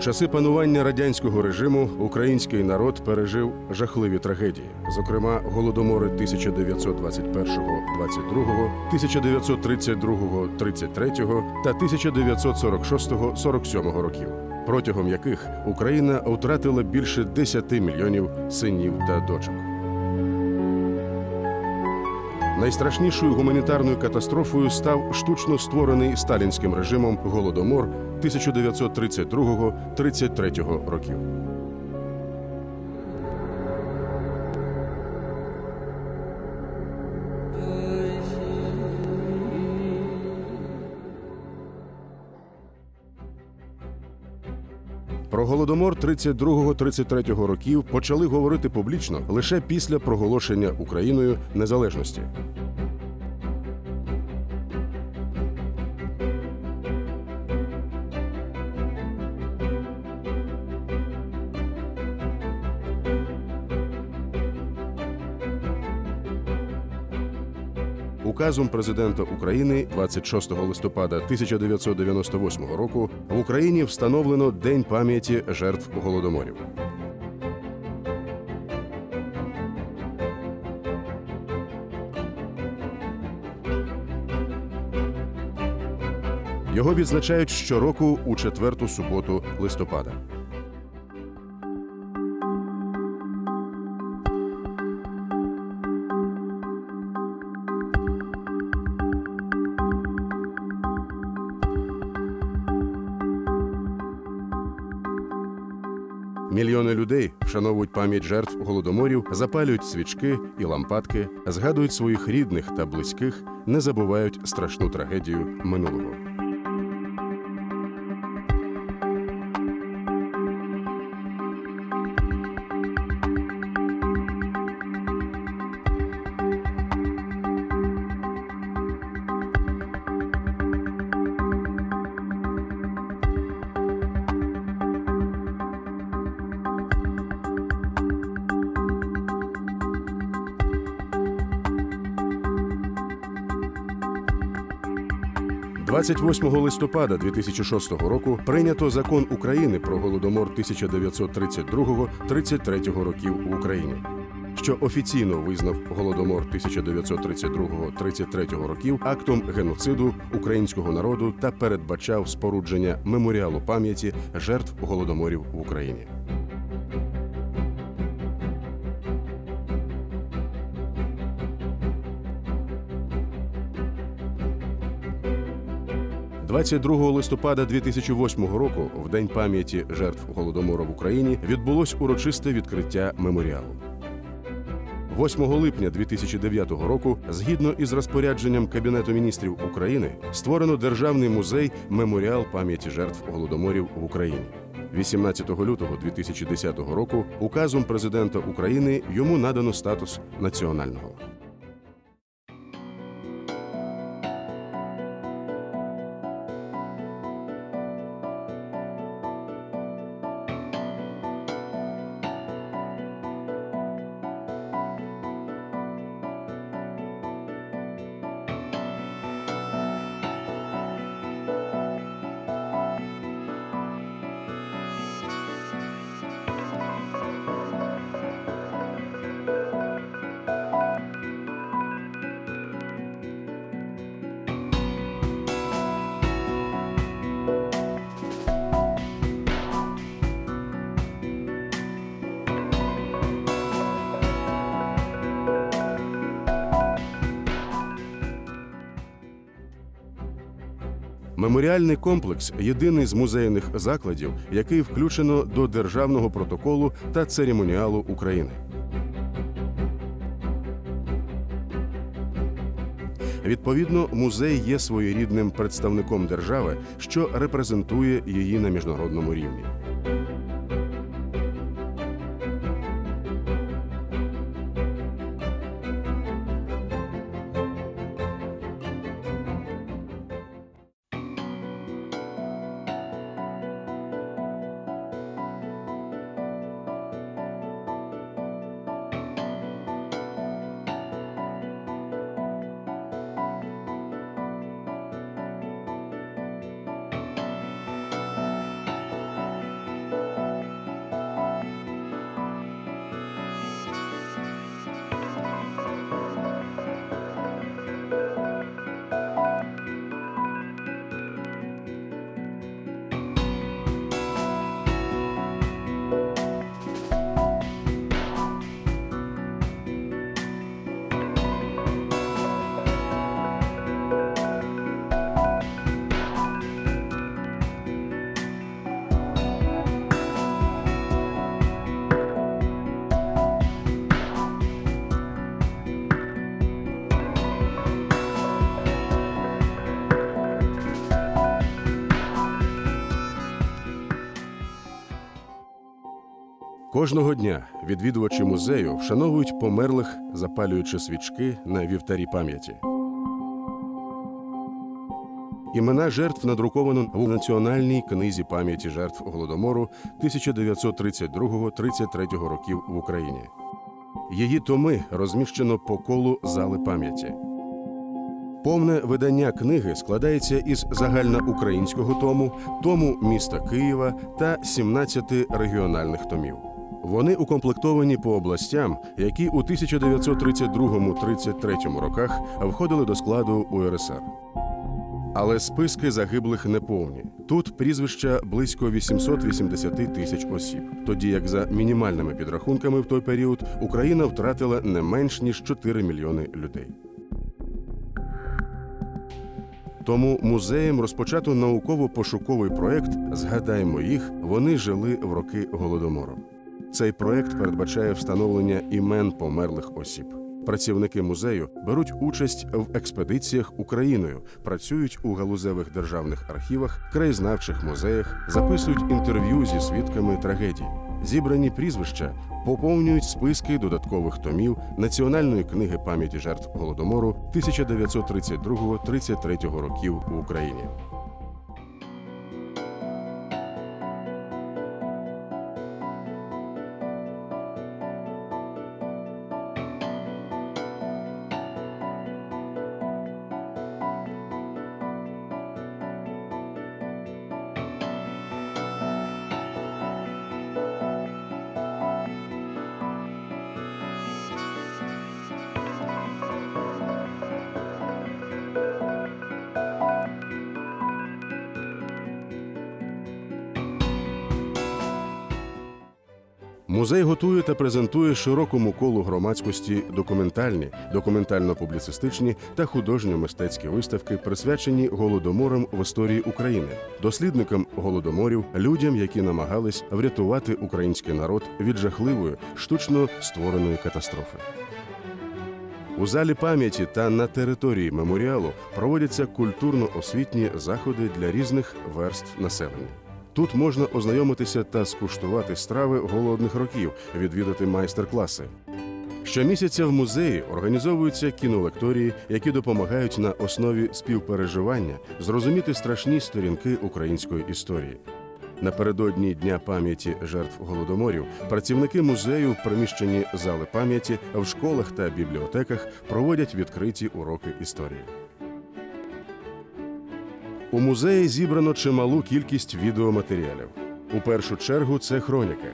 Часи панування радянського режиму український народ пережив жахливі трагедії, зокрема голодомори 1921-22, 1932-33 та 1946-47 років, протягом яких Україна втратила більше 10 мільйонів синів та дочок. Найстрашнішою гуманітарною катастрофою став штучно створений сталінським режимом голодомор 1932-33 років. Про голодомор 32-33 років почали говорити публічно лише після проголошення Україною незалежності. Указом президента України 26 листопада 1998 року в Україні встановлено День пам'яті жертв голодоморів. Його відзначають щороку у четверту суботу листопада. Людей вшановують пам'ять жертв голодоморів, запалюють свічки і лампадки, згадують своїх рідних та близьких, не забувають страшну трагедію минулого. – 28 листопада 2006 року прийнято закон України про голодомор 1932-33 років в Україні, що офіційно визнав голодомор 1932-33 років актом геноциду українського народу та передбачав спорудження меморіалу пам'яті жертв голодоморів в Україні. – 22 листопада 2008 року, в день пам'яті жертв голодомору в Україні, відбулось урочисте відкриття меморіалу. 8 липня 2009 року, згідно із розпорядженням Кабінету міністрів України, створено державний музей Меморіал пам'яті жертв голодоморів в Україні. 18 лютого 2010 року указом президента України йому надано статус національного. Меморіальний комплекс єдиний з музейних закладів, який включено до державного протоколу та церемоніалу України. Відповідно, музей є своєрідним представником держави, що репрезентує її на міжнародному рівні. Кожного дня відвідувачі музею вшановують померлих, запалюючи свічки на вівтарі пам'яті. Імена жертв надруковано у Національній книзі пам'яті жертв голодомору 1932-33 років в Україні. Її томи розміщено по колу зали пам'яті. Повне видання книги складається із загальноукраїнського тому, тому міста Києва та 17 регіональних томів. Вони укомплектовані по областям, які у 1932-33 роках входили до складу УРСР. Але списки загиблих не повні. Тут прізвища близько 880 тисяч осіб, тоді як за мінімальними підрахунками в той період Україна втратила не менш ніж 4 мільйони людей. Тому музеєм розпочато науково-пошуковий проект Згадаймо їх. Вони жили в роки голодомору. Цей проект передбачає встановлення імен померлих осіб. Працівники музею беруть участь в експедиціях Україною, працюють у галузевих державних архівах, краєзнавчих музеях, записують інтерв'ю зі свідками трагедії. Зібрані прізвища поповнюють списки додаткових томів Національної книги пам'яті жертв голодомору 1932-33 років в Україні. Музей готує та презентує широкому колу громадськості документальні, документально-публіцистичні та художньо-мистецькі виставки, присвячені голодоморам в історії України, дослідникам голодоморів, людям, які намагались врятувати український народ від жахливої штучно створеної катастрофи. У залі пам'яті та на території меморіалу проводяться культурно-освітні заходи для різних верств населення. Тут можна ознайомитися та скуштувати страви голодних років, відвідати майстер-класи. Щомісяця в музеї організовуються кінолекторії, які допомагають на основі співпереживання зрозуміти страшні сторінки української історії. Напередодні Дня пам'яті жертв голодоморів працівники музею в приміщенні зали пам'яті в школах та бібліотеках проводять відкриті уроки історії. У музеї зібрано чималу кількість відеоматеріалів. У першу чергу це хроніка.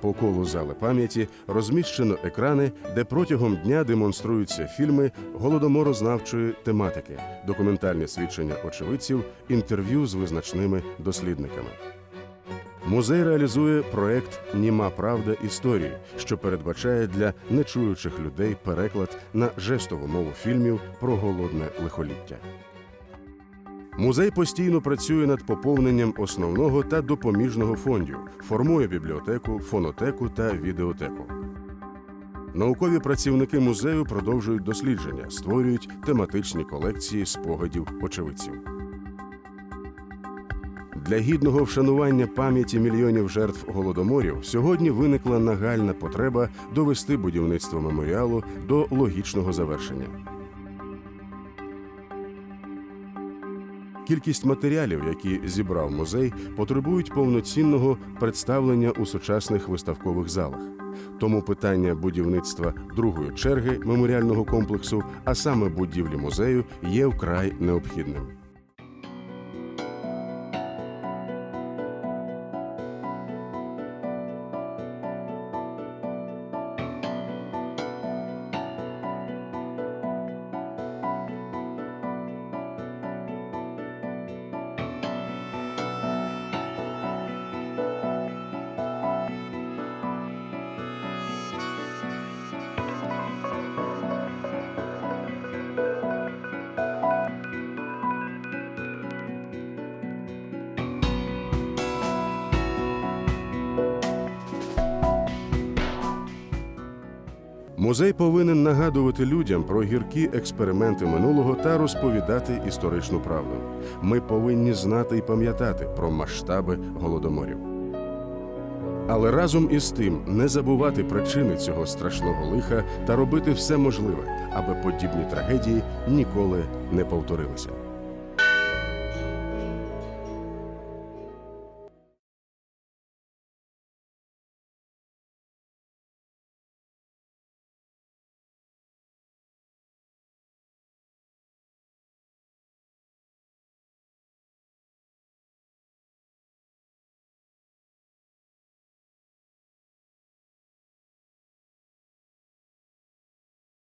По колу зали пам'яті розміщено екрани, де протягом дня демонструються фільми голодоморознавчої тематики, документальні свідчення очевидців, інтерв'ю з визначними дослідниками. Музей реалізує проект Німа правда історії, що передбачає для нечуючих людей переклад на жестову мову фільмів про голодне лихоліття. Музей постійно працює над поповненням основного та допоміжного фондів, формує бібліотеку, фонотеку та відеотеку. Наукові працівники музею продовжують дослідження, створюють тематичні колекції спогадів очевидців. Для гідного вшанування пам'яті мільйонів жертв голодоморів сьогодні виникла нагальна потреба довести будівництво меморіалу до логічного завершення. Кількість матеріалів, які зібрав музей, потребують повноцінного представлення у сучасних виставкових залах. Тому питання будівництва другої черги меморіального комплексу, а саме будівлі музею, є вкрай необхідним. Музей повинен нагадувати людям про гіркі експерименти минулого та розповідати історичну правду. Ми повинні знати і пам'ятати про масштаби голодоморів. Але разом із тим не забувати причини цього страшного лиха та робити все можливе, аби подібні трагедії ніколи не повторилися.